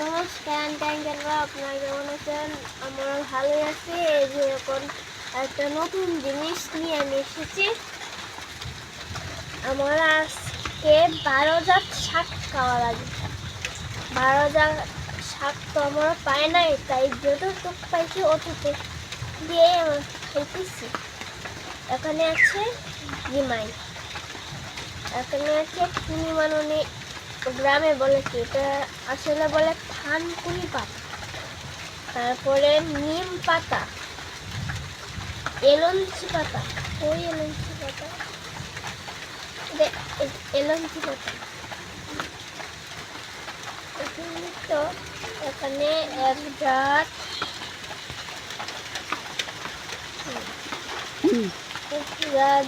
নমস্কার ট্যাঙ্কেলরা আপনারা কেমন আছেন আমরা ভালোই আছি। এই যে এখন একটা নতুন জিনিস নিয়ে আমি এসেছি। আমার আজকে বারো জাত শাক খাওয়া লাগে বারো জাত শাক তো আমরা পাই নাই, তাই যতটুক পাইছি অতটুক দিয়ে আমরা খাইতেছি এখানে আছে জিমাই এখানে আছে কুনিমাননি গ্রামে বলে কি এটা আসলে বলে থানকুনি পাতা। তারপরে নিম পাতা। এলঞ্চি পাতা। ওই এলঞ্চি পাতা। এলঞ্চি পাতা। এখানে তো এখানে এক জাত। এক জাত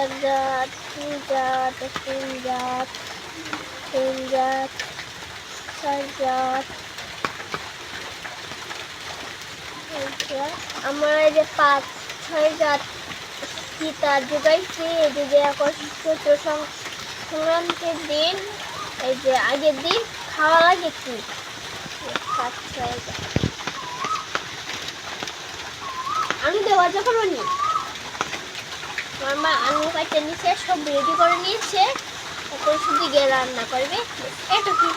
এক জাত দুই জাত তিন জাত। জাত পাঁচ জাত। আমরা এই যে পাঁচ, ছয় জাত সীতা যোগাইছি এই যে এখন চৈত্র সংক্রান্তির দিন, এই যে আগের দিন খাওয়া লাগে কি? পাঁচ, ছয় জাত। আমি দেওয়া যখন আমার মা আলু কাটতে নিচ্ছে সব রেডি করে নিয়েছে। এখন শুধু গিয়ে রান্না করবে। এটা কি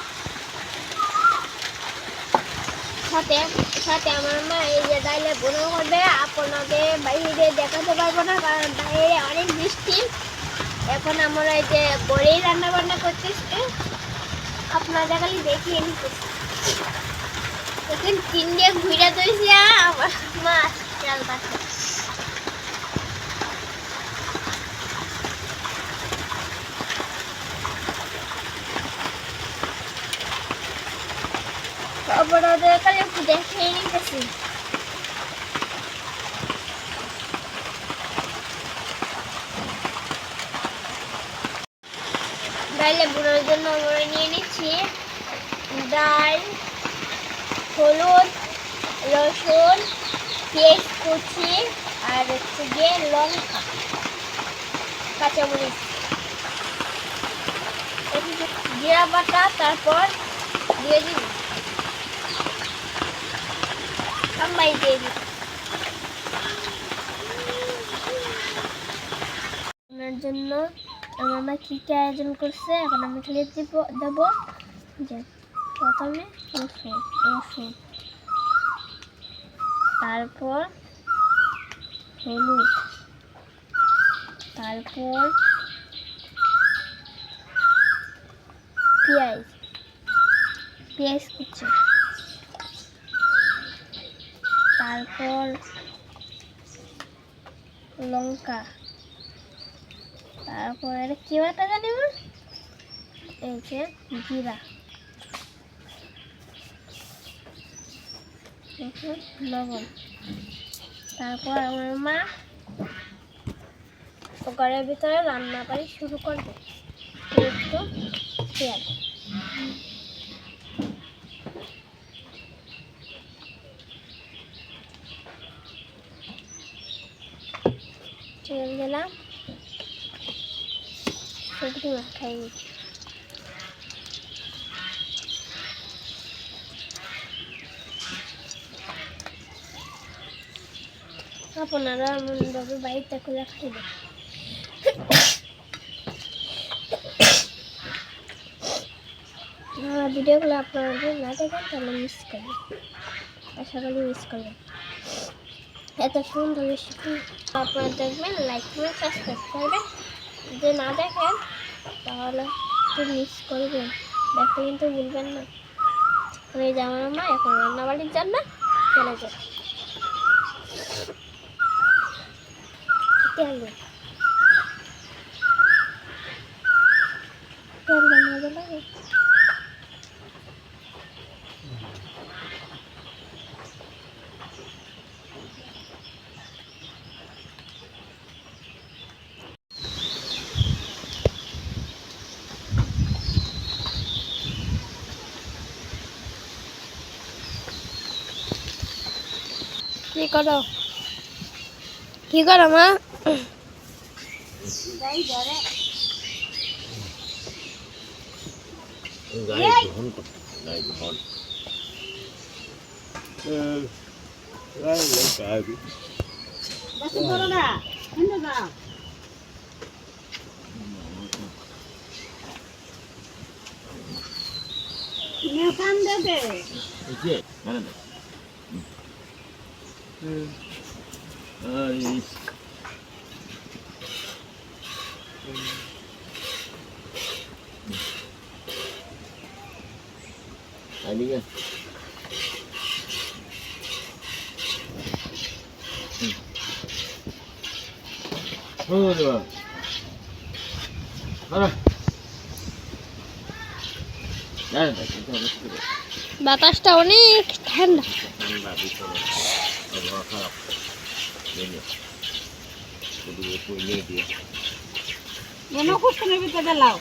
সাথে সাথে আমার মা এই যে ডাইলে বোনা করবে আপনাদের বাইরে দেখাতে পারব না, কারণ বাইরে অনেক বৃষ্টি এখন আমরা এই যে ঘরেই রান্না বান্না করতেছি। আপনাদের খালি দেখিয়ে নিতেছি। এখন তিন দিয়ে ঘুরে ধরেছি আমার মা চাল বুড়োর জন্য আমরা নিয়ে নিচ্ছি ডাল হলুদ রসুন পেঁয়াজ কুচি আর হচ্ছে গিয়ে লঙ্কা কাঁচামরিচ জিরা বাটা তারপর দিয়ে দিবি দিবি জন্য আমার মা কী কী আয়োজন করছে, এখন আমি খালি দিব, দেবো। যে, প্রথমে তারপর হলুদ। তারপর পেঁয়াজ। পেঁয়াজ কুচি। তারপর লঙ্কা। তারপর এটা কি বাটা জানি? এই যে জিরা। লবণ। তারপর আমার মা ঘরের ভিতরে রান্না বাড়ি শুরু করবে। পেঁয়াজ। তেল দিলাম। সবজি মাখাই নিচ্ছি আপনারা এমনভাবে বাড়িতে খুলে খাইবেন। আমার ভিডিওগুলো আপনারা যদি না দেখেন তাহলে মিস করবেন। আশা করি মিস করবেন। এত সুন্দর রেসিপি। আপনারা দেখবেন লাইক করবেন সাবস্ক্রাইব করবেন যদি না দেখেন, তাহলে একটু মিস করবেন। দেখতে কিন্তু ভুলবেন না। ওই যে আমার এখন রান্নাবাড়ির জন্য চলে দিন। তেল দিন, মজা লাগে কি করো? কি করো মা? গায়ে গ্রহণ করতে গায়ে গ্রহণ বসুন্ধরা কিন্তু যাও নেতান দেবে Adiga. Hadi bak. Hadi. বাতাসটা অনেক ঠান্ডা ঠান্ডা আবহাওয়া খারাপ নেমে শুধু উপর নিয়ে দিয়ে মনে কুসুমের ভিতরে লাও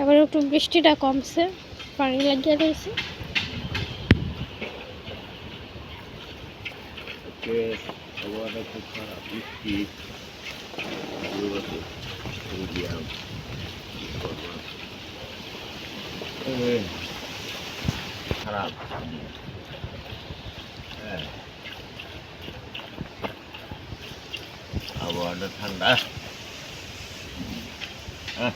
এবার একটু বৃষ্টিটা কমছে, পানি লাগিয়ে রয়েছে আজকে আবহাওয়াটা খুব খারাপ বৃষ্টি শুরু হচ্ছে শুরু দিলাম এই, খারাপ হ্যাঁ আবহাওয়াটা ঠান্ডা হ্যাঁ